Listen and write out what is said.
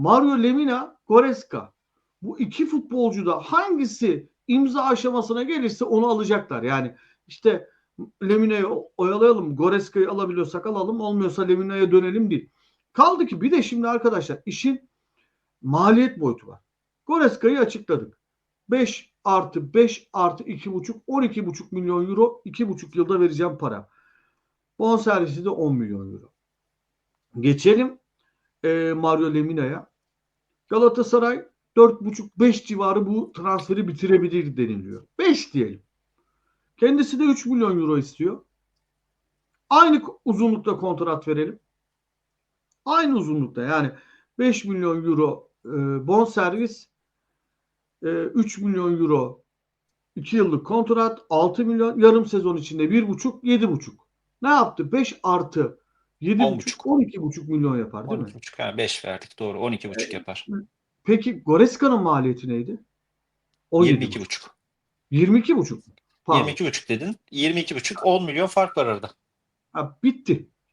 Mario Lemina, Goreska. Bu iki futbolcu da hangisi imza aşamasına gelirse onu alacaklar. Yani işte Lemina'yı oyalayalım. Goreska'yı alabiliyorsak alalım. Olmuyorsa Lemina'ya dönelim değil. Kaldı ki bir de şimdi arkadaşlar işin maliyet boyutu var. Goreska'yı açıkladık. 5 artı 5 artı 2,5 12,5 milyon euro 2,5 yılda vereceğim para. Bonservisi de 10 milyon euro. Geçelim e, Mario Lemina'ya. Galatasaray 4,5-5 civarı bu transferi bitirebilir deniliyor. 5 diyelim. Kendisi de 3 milyon euro istiyor. Aynı uzunlukta kontrat verelim. Aynı uzunlukta yani 5 milyon euro e, bon servis e, 3 milyon euro 2 yıllık kontrat 6 milyon yarım sezon içinde 1,5 7,5 ne yaptı? 5 artı 7,5 12,5 milyon yapar değil mi? 12,5 yani 5 verdik doğru 12,5 yapar. Peki Goreska'nın maliyeti neydi? 22,5. 22,5. Pardon. 22,5 dedin. 22,5 10 milyon fark var arada. Ha, bitti.